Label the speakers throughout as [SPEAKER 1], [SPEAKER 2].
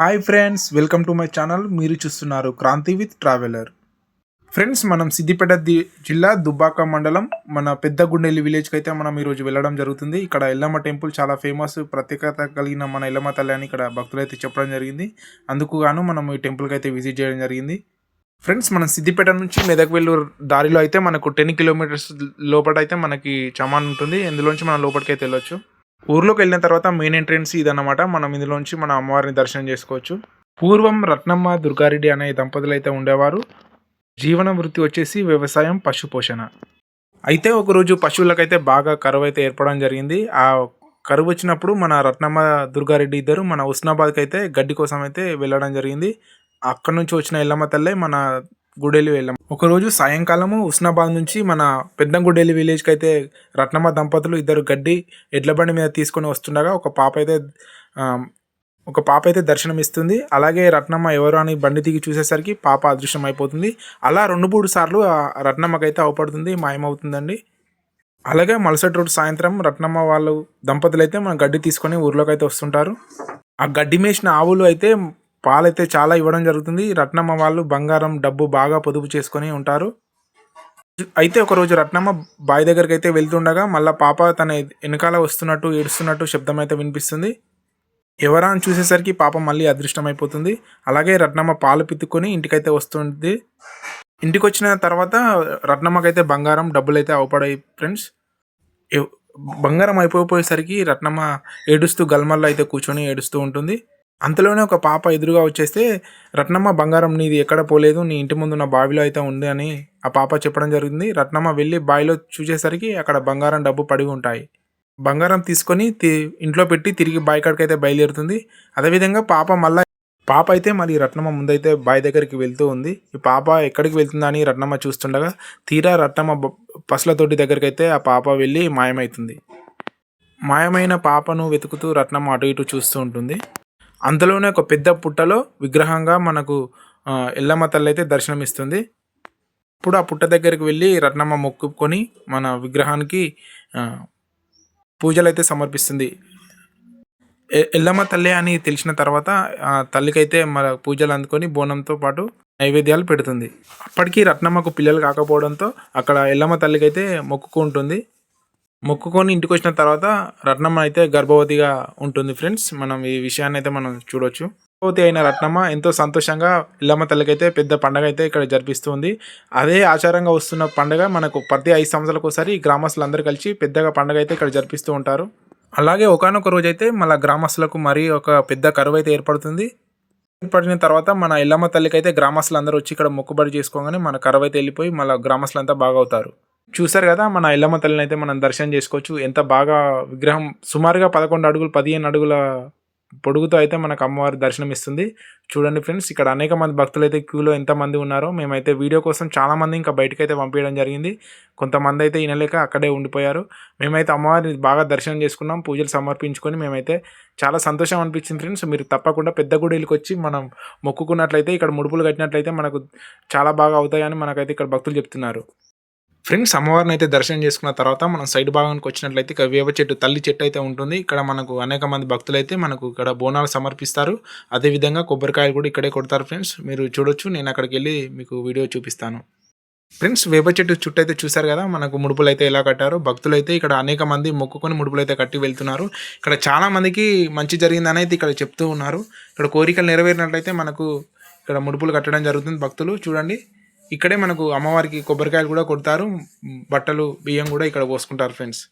[SPEAKER 1] Hi friends welcome to my channel. మీరు చూస్తున్నారు Kranti with traveller. Friends మనం సిద్దిపేట ది- జిల్లా దుబ్బాక మండలం మన పెద్దగుండెల్లి విలేజ్కి అయితే మనం ఈరోజు వెళ్ళడం జరుగుతుంది. ఇక్కడ ఎల్లమ్మ టెంపుల్ చాలా ఫేమస్. ప్రత్యేకత కలిగిన మన ఎల్లమ్మ తల్లి అని ఇక్కడ భక్తులు అయితే చెప్పడం జరిగింది. అందుకు గాను మనం ఈ టెంపుల్కి అయితే విజిట్ చేయడం జరిగింది. ఫ్రెండ్స్ మనం సిద్దిపేట నుంచి మెదక్ వెల్లూరు దారిలో అయితే మనకు టెన్ కిలోమీటర్స్ లోపల అయితే మనకి చమాన్ ఉంటుంది. ఇందులోంచి మనం లోపలికి అయితే వెళ్ళొచ్చు. ఊర్లోకి వెళ్ళిన తర్వాత మెయిన్ ఎంట్రెన్స్ ఇదన్నమాట. మనం ఇందులోంచి మన అమ్మవారిని దర్శనం చేసుకోవచ్చు. పూర్వం రత్నమ్మ దుర్గారెడ్డి అనే దంపతులు అయితే ఉండేవారు. జీవన వృత్తి వచ్చేసి వ్యవసాయం పశుపోషణ అయితే ఒకరోజు పశువులకైతే బాగా కరువు అయితే ఏర్పడడం జరిగింది. ఆ కరువు వచ్చినప్పుడు మన రత్నమ్మ దుర్గారెడ్డి ఇద్దరు మన ఉస్నాబాద్కి అయితే గడ్డి కోసం అయితే వెళ్ళడం జరిగింది. అక్కడ నుంచి వచ్చిన ఎల్లమ్మ తల్లే మన గుడెలి వెళ్ళాం. ఒకరోజు సాయంకాలము ఉస్నాబాద్ నుంచి మన పెద్ద గుడెలి విలేజ్కి అయితే రత్నమ్మ దంపతులు ఇద్దరు గడ్డి ఎడ్ల బండి మీద తీసుకొని వస్తుండగా ఒక పాప అయితే ఒక పాప అయితే దర్శనం ఇస్తుంది. అలాగే రత్నమ్మ ఎవరు అని బండి దిగి చూసేసరికి పాప అదృశ్యం అయిపోతుంది అలా రెండు మూడు సార్లు ఆ రత్నమ్మకైతే అవపడుతుంది మాయమవుతుందండి. అలాగే మలసటి రోజు సాయంత్రం రత్నమ్మ వాళ్ళు దంపతులు అయితే మన గడ్డి తీసుకొని ఊర్లోకి అయితే వస్తుంటారు. ఆ గడ్డి మేసిన ఆవులు అయితే పాలైతే చాలా ఇవ్వడం జరుగుతుంది. రత్నమ్మ వాళ్ళు బంగారం డబ్బు బాగా పొదుపు చేసుకొని ఉంటారు. అయితే ఒకరోజు రత్నమ్మ బావి దగ్గరికి అయితే వెళ్తుండగా మళ్ళీ పాప తన వెనకాల వస్తున్నట్టు ఏడుస్తున్నట్టు శబ్దం అయితే వినిపిస్తుంది. ఎవరా అని చూసేసరికి పాప మళ్ళీ అదృష్టం అయిపోతుంది అలాగే రత్నమ్మ పాలు పితుక్కొని ఇంటికైతే వస్తుంది. ఇంటికి వచ్చిన తర్వాత రత్నమ్మకైతే బంగారం డబ్బులు అయితే అవపడాయి ఫ్రెండ్స్. బంగారం అయిపోయేసరికి రత్నమ్మ ఏడుస్తూ గల్మల్లో అయితే కూర్చొని ఏడుస్తూ ఉంటుంది. అంతలోనే ఒక పాప ఎదురుగా వచ్చేస్తే రత్నమ్మ బంగారం నీది ఎక్కడ పోలేదు? నీ ఇంటి ముందున్న బావిలో అయితే ఉంది అని ఆ పాప చెప్పడం జరిగింది. రత్నమ్మ వెళ్ళి బావిలో చూసేసరికి అక్కడ బంగారం డబ్బు పడి ఉంటాయి. బంగారం తీసుకొని తి- ఇంట్లో పెట్టి తిరిగి బావి కాడికి బయలుదేరుతుంది. అదేవిధంగా పాప మళ్ళీ పాప అయితే మరి రత్నమ్మ ముందైతే బావి దగ్గరికి వెళ్తూ ఉంది. ఈ పాప ఎక్కడికి వెళ్తుందా అని రత్నమ్మ చూస్తుండగా తీరా రత్నమ్మ బ- పసుల తోటి దగ్గరికి అయితే ఆ పాప వెళ్ళి మాయమవుతుంది మాయమైన పాపను వెతుకుతూ రత్నమ్మ అటు ఇటు చూస్తూ ఉంటుంది. అంతలోనే ఒక పెద్ద పుట్టలో విగ్రహంగా మనకు ఎల్లమ్మ తల్లి అయితే దర్శనమిస్తుంది. ఇప్పుడు ఆ పుట్ట దగ్గరికి వెళ్ళి రత్నమ్మ మొక్కుకొని మన విగ్రహానికి పూజలు అయితే సమర్పిస్తుంది. ఎల్లమ్మ తల్లి అని తెలిసిన తర్వాత ఆ తల్లికైతే మన పూజలు అందుకొని బోనంతో పాటు నైవేద్యాలు పెడుతుంది. అప్పటికి రత్నమ్మకు పిల్లలు కాకపోవడంతో అక్కడ ఎల్లమ్మ తల్లికైతే మొక్కుకుంటుంది. మొక్కుకొని ఇంటికి వచ్చిన తర్వాత రత్నమ్మ అయితే గర్భవతిగా ఉంటుంది ఫ్రెండ్స్. మనం ఈ విషయాన్ని అయితే మనం చూడొచ్చు. గర్భవతి అయిన రత్నమ్మ ఎంతో సంతోషంగా ఎల్లమ్మ తల్లికైతే పెద్ద పండగ అయితే ఇక్కడ జరిపిస్తుంది. అదే ఆచారంగా వస్తున్న పండగ మనకు ప్రతి ఐదు సంవత్సరాలకు ఒకసారి ఈ గ్రామస్తులందరూ కలిసి పెద్దగా పండగ అయితే ఇక్కడ జరిపిస్తూ ఉంటారు. అలాగే ఒకనొక రోజు అయితే మళ్ళీ గ్రామస్తులకు మరీ ఒక పెద్ద కరువు అయితే ఏర్పడుతుంది. ఏర్పడిన తర్వాత మన ఎల్లమ్మ తల్లికి అయితే గ్రామస్తులు అందరూ వచ్చి ఇక్కడ మొక్కుబడి చేసుకోగానే మన కరువు అయితే వెళ్ళిపోయి మళ్ళీ గ్రామస్తులంతా బాగా అవుతారు చూసారు కదా మన ఎల్లమ్మ తల్లిని అయితే మనం దర్శనం చేసుకోవచ్చు. ఎంత బాగా విగ్రహం సుమారుగా పదకొండు అడుగులు పదిహేను అడుగుల పొడుగుతో అయితే మనకు అమ్మవారి దర్శనం ఇస్తుంది. చూడండి ఫ్రెండ్స్ ఇక్కడ అనేక మంది భక్తులు అయితే క్యూలో ఎంతమంది ఉన్నారో మేమైతే వీడియో కోసం చాలామంది ఇంకా బయటకు అయితే పంపించడం జరిగింది. కొంతమంది అయితే వినలేక అక్కడే ఉండిపోయారు. మేమైతే అమ్మవారిని బాగా దర్శనం చేసుకున్నాం పూజలు సమర్పించుకొని మేమైతే చాలా సంతోషం అనిపించింది ఫ్రెండ్స్. మీరు తప్పకుండా పెద్ద గుడికి వచ్చి మనం మొక్కుకున్నట్లయితే ఇక్కడ ముడుపులు కట్టినట్లయితే మనకు చాలా బాగా అవుతాయని మనకైతే ఇక్కడ భక్తులు చెప్తున్నారు. ఫ్రెండ్స్ అమ్మవారిని అయితే దర్శనం చేసుకున్న తర్వాత మనం సైడ్ భాగానికి వచ్చినట్లయితే ఇక్కడ వేప చెట్టు తల్లి చెట్టు అయితే ఉంటుంది. ఇక్కడ మనకు అనేక మంది భక్తులు అయితే మనకు ఇక్కడ బోనాలు సమర్పిస్తారు. అదేవిధంగా కొబ్బరికాయలు కూడా ఇక్కడే కొడతారు ఫ్రెండ్స్. మీరు చూడొచ్చు నేను అక్కడికి వెళ్ళి మీకు వీడియో చూపిస్తాను. ఫ్రెండ్స్ వేప చెట్టు చుట్టూ అయితే చూసారు కదా మనకు ముడుపులు అయితే ఎలా కట్టారు. భక్తులు అయితే ఇక్కడ అనేక మంది మొక్కుకొని ముడుపులు అయితే కట్టి వెళ్తున్నారు. ఇక్కడ చాలా మందికి మంచి జరిగిందని అయితే ఇక్కడ చెప్తూ ఉన్నారు. ఇక్కడ కోరికలు నెరవేరినట్లయితే మనకు ఇక్కడ ముడుపులు కట్టడం జరుగుతుంది భక్తులు. చూడండి. ఇక్కడే మనకు అమ్మవారికి కొబ్బరికాయలు కూడా కొడతారు. బట్టలు బియ్యం కూడా ఇక్కడ పోసుకుంటారు ఫ్రెండ్స్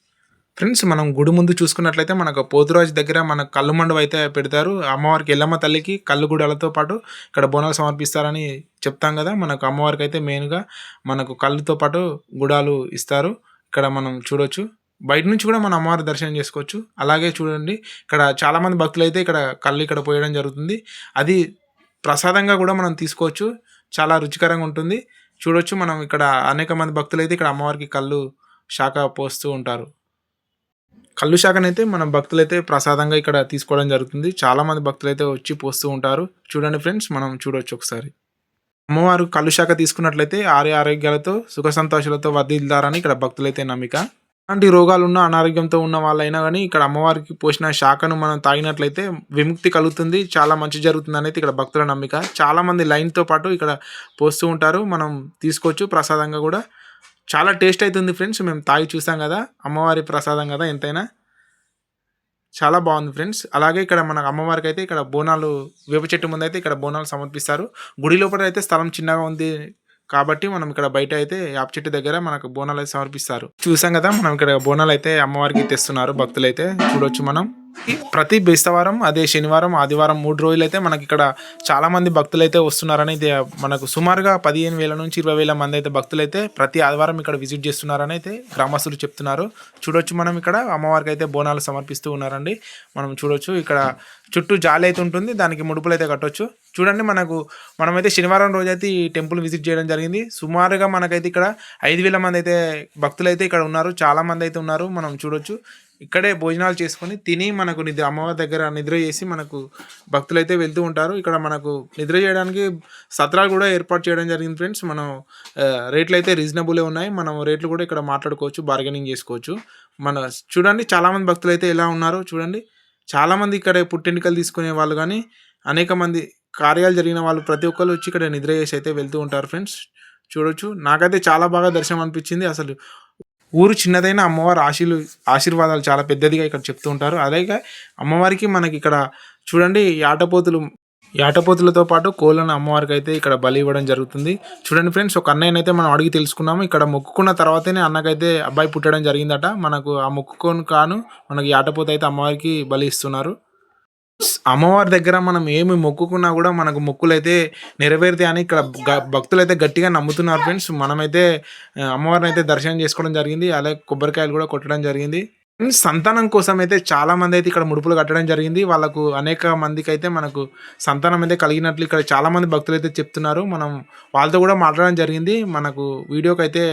[SPEAKER 1] ఫ్రెండ్స్ మనం గుడి ముందు చూసుకున్నట్లయితే మనకు పోతురాజు దగ్గర మన కళ్ళు మండవ అయితే పెడతారు. అమ్మవారికి ఎల్లమ్మ తల్లికి కళ్ళు గుడాలతో పాటు ఇక్కడ బోనాలు సమర్పిస్తారని చెప్తాం కదా. మనకు అమ్మవారికి అయితే మెయిన్గా మనకు కళ్ళుతో పాటు గుడాలు ఇస్తారు. ఇక్కడ మనం చూడొచ్చు. బయట నుంచి కూడా మనం అమ్మవారి దర్శనం చేసుకోవచ్చు. అలాగే చూడండి ఇక్కడ చాలామంది భక్తులు అయితే ఇక్కడ కళ్ళు ఇక్కడ పోయడం జరుగుతుంది. అది ప్రసాదంగా కూడా మనం తీసుకోవచ్చు. చాలా రుచికరంగా ఉంటుంది. చూడొచ్చు మనం ఇక్కడ అనేక మంది భక్తులైతే ఇక్కడ అమ్మవారికి కళ్ళు శాఖ పోస్తూ ఉంటారు. కళ్ళు శాఖనైతే మన భక్తులైతే ప్రసాదంగా ఇక్కడ తీసుకోవడం జరుగుతుంది. చాలామంది భక్తులైతే వచ్చి పోస్తూ ఉంటారు. చూడండి ఫ్రెండ్స్ మనం చూడొచ్చు ఒకసారి. అమ్మవారు కళ్ళు శాఖ తీసుకున్నట్లయితే ఆరే ఆరోగ్యాలతో సుఖ సంతోషాలతో వర్ధిల్లారని ఇక్కడ భక్తులైతే నమ్మిక. ఎలాంటి రోగాలు ఉన్న అనారోగ్యంతో ఉన్న వాళ్ళైనా కానీ ఇక్కడ అమ్మవారికి పోసిన శాఖను మనం తాగినట్లయితే విముక్తి కలుగుతుంది. చాలా మంచి జరుగుతుంది అనేది ఇక్కడ భక్తుల నమ్మిక. చాలామంది లైన్తో పాటు ఇక్కడ పోస్తూ ఉంటారు. మనం తీసుకోవచ్చు ప్రసాదంగా కూడా. చాలా టేస్ట్ అవుతుంది ఫ్రెండ్స్. మేము తాగి చూసాం కదా. అమ్మవారి ప్రసాదం కదా ఎంతైనా. చాలా బాగుంది ఫ్రెండ్స్. అలాగే ఇక్కడ మన అమ్మవారికి అయితే ఇక్కడ బోనాలు వేప చెట్టు ముందు అయితే ఇక్కడ బోనాలు సమర్పిస్తారు. గుడి లోపల అయితే స్థలం చిన్నగా ఉంది. కాబట్టి మనం ఇక్కడ బయట అయితే యాప చెట్టు దగ్గర మనకు బోనాలు అయితే సమర్పిస్తారు. చూసాం కదా మనం ఇక్కడ బోనాలు అయితే అమ్మవారికి తెస్తున్నారు. భక్తులు అయితే చూడొచ్చు మనం. ప్రతి బేస్తవారం అదే శనివారం ఆదివారం మూడు రోజులు అయితే మనకి ఇక్కడ చాలా మంది భక్తులు అయితే వస్తున్నారని అయితే మనకు సుమారుగా పదిహేను వేల నుంచి ఇరవై వేల మంది అయితే భక్తులు అయితే ప్రతి ఆదివారం ఇక్కడ విజిట్ చేస్తున్నారని అయితే గ్రామస్తులు చెప్తున్నారు. చూడొచ్చు మనం ఇక్కడ అమ్మవారికి అయితే బోనాలు సమర్పిస్తూ ఉన్నారండి. మనం చూడొచ్చు ఇక్కడ చుట్టూ జాలి అయితే ఉంటుంది దానికి ముడుపులు అయితే కట్టొచ్చు. చూడండి మనకు మనమైతే శనివారం రోజైతే ఈ టెంపుల్ విజిట్ చేయడం జరిగింది. సుమారుగా మనకైతే ఇక్కడ ఐదు వేల మంది అయితే భక్తులు అయితే ఇక్కడ ఉన్నారు చాలా మంది అయితే ఉన్నారు మనం చూడొచ్చు. ఇక్కడే భోజనాలు చేసుకొని తిని మనకు నిద్ర అమ్మవారి దగ్గర నిద్ర చేసి మనకు భక్తులు అయితే వెళ్తూ ఉంటారు. ఇక్కడ మనకు నిద్ర చేయడానికి సత్రాలు కూడా ఏర్పాటు చేయడం జరిగింది ఫ్రెండ్స్ మనం రేట్లు అయితే రీజనబులే ఉన్నాయి. మనం రేట్లు కూడా ఇక్కడ మాట్లాడుకోవచ్చు బార్గెనింగ్ చేసుకోవచ్చు. మన చూడండి చాలామంది భక్తులు అయితే ఎలా ఉన్నారో చూడండి. చాలామంది ఇక్కడ పుట్టెంటికలు తీసుకునే వాళ్ళు కానీ అనేక మంది కార్యాలు జరిగిన వాళ్ళు ప్రతి ఒక్కరు వచ్చి ఇక్కడ నిద్ర చేసి అయితే వెళ్తూ ఉంటారు ఫ్రెండ్స్ చూడొచ్చు. నాకైతే చాలా బాగా దర్శనం అనిపించింది. అసలు ఊరు చిన్నదైన అమ్మవారి ఆశీలు ఆశీర్వాదాలు చాలా పెద్దదిగా ఇక్కడ చెప్తూ ఉంటారు. అలాగే అమ్మవారికి మనకి ఇక్కడ చూడండి ఆటపోతులు యాటపోతులతో పాటు కోళ్ళను అమ్మవారికి అయితే ఇక్కడ బలి ఇవ్వడం జరుగుతుంది. చూడండి ఫ్రెండ్స్ ఒక అన్నయ్యనైతే అయితే మనం అడిగి తెలుసుకున్నాము. ఇక్కడ మొక్కుకున్న తర్వాతనే అన్నకైతే అబ్బాయి పుట్టడం జరిగిందట. మనకు ఆ మొక్కుకొని కాను మనకి యాటపోత అయితే అమ్మవారికి బలి ఇస్తున్నారు. అమ్మవారి దగ్గర మనం ఏమి మొక్కుకున్నా కూడా మనకు మొక్కులు అయితే నెరవేరుతాయి అని ఇక్కడ గ- భక్తులు అయితే గట్టిగా నమ్ముతున్నారు ఫ్రెండ్స్. మనమైతే అమ్మవారిని అయితే దర్శనం చేసుకోవడం జరిగింది. అలాగే కొబ్బరికాయలు కూడా కొట్టడం జరిగింది. సంతానం కోసం అయితే చాలా మంది అయితే ఇక్కడ ముడుపులు కట్టడం జరిగింది. వాళ్ళకు అనేక మందికి అయితే మనకు సంతానం అయితే కలిగినట్లు ఇక్కడ చాలా మంది భక్తులు అయితే చెప్తున్నారు. మనం వాళ్ళతో కూడా మాట్లాడడం జరిగింది. మనకు వీడియోకి అయితే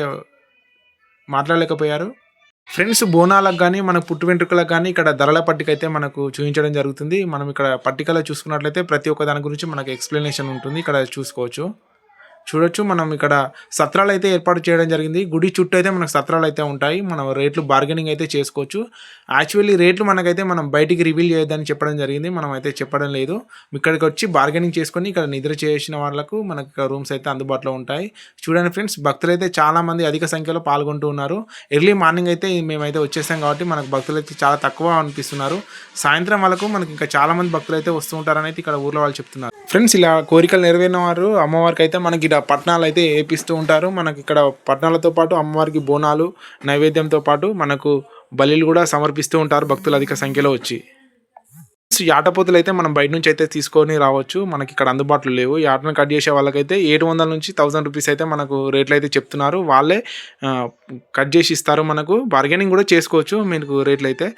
[SPEAKER 1] మాట్లాడలేకపోయారు. ఫ్రెండ్స్ బోనాలకు కానీ మన పుట్టు వెంట్రుకలకు కానీ ఇక్కడ ధరల పట్టిక అయితే మనకు చూపించడం జరుగుతుంది. మనం ఇక్కడ పట్టికలో చూసుకున్నట్లయితే ప్రతి ఒక్క దాని గురించి మనకు ఎక్స్ప్లెనేషన్ ఉంటుంది. ఇక్కడ చూసుకోవచ్చు. చూడొచ్చు. మనం ఇక్కడ సత్రాలు అయితే ఏర్పాటు చేయడం జరిగింది. గుడి చుట్టూ అయితే మనకు సత్రాలు అయితే ఉంటాయి. మనం రేట్లు బార్గెనింగ్ అయితే చేసుకోవచ్చు. యాక్చువల్లీ రేట్లు మనకైతే మనం బయటికి రివీల్ చేయొద్దని చెప్పడం జరిగింది. మనం అయితే చెప్పడం లేదు. ఇక్కడికి వచ్చి బార్గెనింగ్ చేసుకొని ఇక్కడ నిద్ర చేసిన వాళ్ళకు మనకు రూమ్స్ అయితే అందుబాటులో ఉంటాయి. చూడండి ఫ్రెండ్స్ భక్తులు అయితే చాలామంది అధిక సంఖ్యలో పాల్గొంటూ ఉన్నారు. ఎర్లీ మార్నింగ్ అయితే మేమైతే వచ్చేసాం కాబట్టి మనకు భక్తులు అయితే చాలా తక్కువ అనిపిస్తున్నారు. సాయంత్రం వాళ్ళకు మనకి ఇంకా చాలామంది భక్తులు అయితే వస్తూ ఉంటారని అయితే ఇక్కడ ఊర్లో వాళ్ళు చెప్తున్నారు. ఫ్రెండ్స్ ఇలా కోరికలు నెరవేరిన వారు అమ్మవారికి అయితే మనకి పట్నాలు అయితే వేపిస్తూ ఉంటారు. మనకి ఇక్కడ పట్నాలతో పాటు అమ్మవారికి బోనాలు నైవేద్యంతో పాటు మనకు బలిలు కూడా సమర్పిస్తూ ఉంటారు. భక్తులు అధిక సంఖ్యలో వచ్చి. యాటపోతులు అయితే మనం బయట నుంచి అయితే తీసుకొని రావచ్చు. మనకి ఇక్కడ అందుబాటులో లేవు. యాటను కట్ చేసే వాళ్ళకైతే ఏడు వందల నుంచి థౌసండ్ రూపీస్ అయితే మనకు రేట్లు అయితే చెప్తున్నారు. వాళ్ళే కట్ చేసి ఇస్తారు మనకు. బార్గెనింగ్ కూడా చేసుకోవచ్చు. మీకు రేట్లు అయితే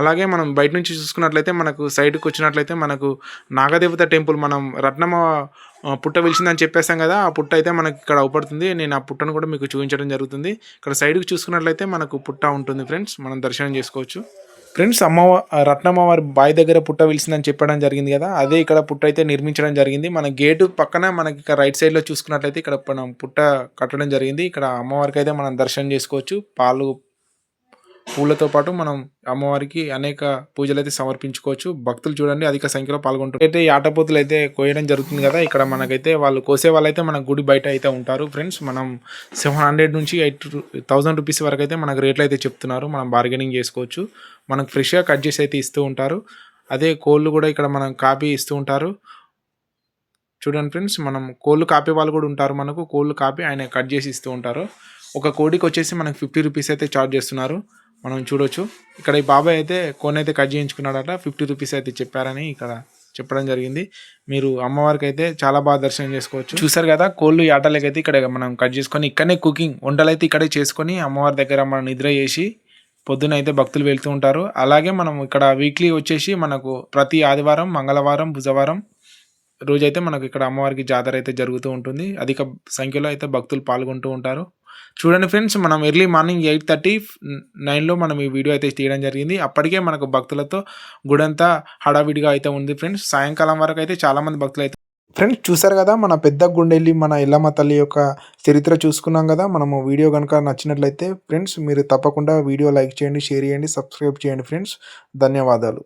[SPEAKER 1] అలాగే మనం బయట నుంచి చూసుకున్నట్లయితే మనకు సైడ్కి వచ్చినట్లయితే మనకు నాగదేవత టెంపుల్ మనం రత్నమ పుట్ట వెలిచిందని చెప్పేస్తాం కదా ఆ పుట్ట అయితే మనకి ఇక్కడ అవుపడుతుంది. నేను ఆ పుట్టను కూడా మీకు చూపించడం జరుగుతుంది. ఇక్కడ సైడ్కి చూసుకున్నట్లయితే మనకు పుట్ట ఉంటుంది ఫ్రెండ్స్. మనం దర్శనం చేసుకోవచ్చు. ఫ్రెండ్స్ అమ్మవ రత్నమ్మవారి బావి దగ్గర పుట్ట వెలిసిందని చెప్పడం జరిగింది కదా అదే ఇక్కడ పుట్ట అయితే నిర్మించడం జరిగింది. మన గేటు పక్కన మనకి ఇక్కడ రైట్ సైడ్లో చూసుకున్నట్లయితే ఇక్కడ మనం పుట్ట కట్టడం జరిగింది. ఇక్కడ అమ్మవారికి అయితే మనం దర్శనం చేసుకోవచ్చు. పాలు పూలతో పాటు మనం అమ్మవారికి అనేక పూజలు అయితే సమర్పించుకోవచ్చు. భక్తులు చూడండి అధిక సంఖ్యలో పాల్గొంటారు అయితే ఈ ఆటపోతులు అయితే కోయడం జరుగుతుంది కదా ఇక్కడ మనకైతే వాళ్ళు కోసే వాళ్ళైతే మన గుడి బయట అయితే ఉంటారు. ఫ్రెండ్స్ మనం సెవెన్ హండ్రెడ్ నుంచి ఎయిట్ థౌసండ్ రూపీస్ వరకు అయితే మనకు రేట్లు అయితే చెప్తున్నారు. మనం బార్గెనింగ్ చేసుకోవచ్చు. మనకు ఫ్రెష్గా కట్ చేసి అయితే ఇస్తూ ఉంటారు. అదే కోళ్ళు కూడా ఇక్కడ మనం కాపీ ఇస్తూ ఉంటారు. చూడండి ఫ్రెండ్స్ మనం కోళ్ళు కాపే వాళ్ళు కూడా ఉంటారు మనకు. కోళ్ళు కాపీ ఆయన కట్ చేసి ఇస్తూ ఉంటారు. ఒక కోడికి వచ్చేసి మనకు ఫిఫ్టీ రూపీస్ అయితే చార్జ్ చేస్తున్నారు. మనం చూడొచ్చు. ఇక్కడ ఈ బాబాయ్ అయితే కోన్ అయితే కట్ చేయించుకున్నాడట. ఫిఫ్టీ రూపీస్ అయితే చెప్పారని ఇక్కడ చెప్పడం జరిగింది. మీరు అమ్మవారికి అయితే చాలా బాగా దర్శనం చేసుకోవచ్చు. చూసారు కదా కోళ్ళు ఆటలకైతే ఇక్కడ మనం కట్ చేసుకొని ఇక్కడనే కుకింగ్ వంటలు అయితే ఇక్కడే చేసుకొని అమ్మవారి దగ్గర మనం నిద్ర చేసి పొద్దున అయితే భక్తులు వెళ్తూ ఉంటారు. అలాగే మనం ఇక్కడ వీక్లీ వచ్చేసి మనకు ప్రతి ఆదివారం మంగళవారం బుధవారం రోజైతే మనకు ఇక్కడ అమ్మవారికి జాతర అయితే జరుగుతూ ఉంటుంది. అధిక సంఖ్యలో అయితే భక్తులు పాల్గొంటూ ఉంటారు. చూడండి ఫ్రెండ్స్ మనం ఎర్లీ మార్నింగ్ ఎయిట్ థర్టీ నైన్లో మనం ఈ వీడియో అయితే తీయడం జరిగింది. అప్పటికే మనకు భక్తులతో గుడంతా హడావిడిగా అయితే ఉంది ఫ్రెండ్స్. సాయంకాలం వరకు అయితే చాలామంది భక్తులు అయితే ఫ్రెండ్స్ చూసారు కదా మన పెద్ద గుండెల్లి మన ఎల్లమ్మ తల్లి యొక్క చరిత్ర చూసుకున్నాం కదా మనము వీడియో కనుక నచ్చినట్లయితే ఫ్రెండ్స్ మీరు తప్పకుండా వీడియో లైక్ చేయండి షేర్ చేయండి సబ్స్క్రైబ్ చేయండి ఫ్రెండ్స్. ధన్యవాదాలు.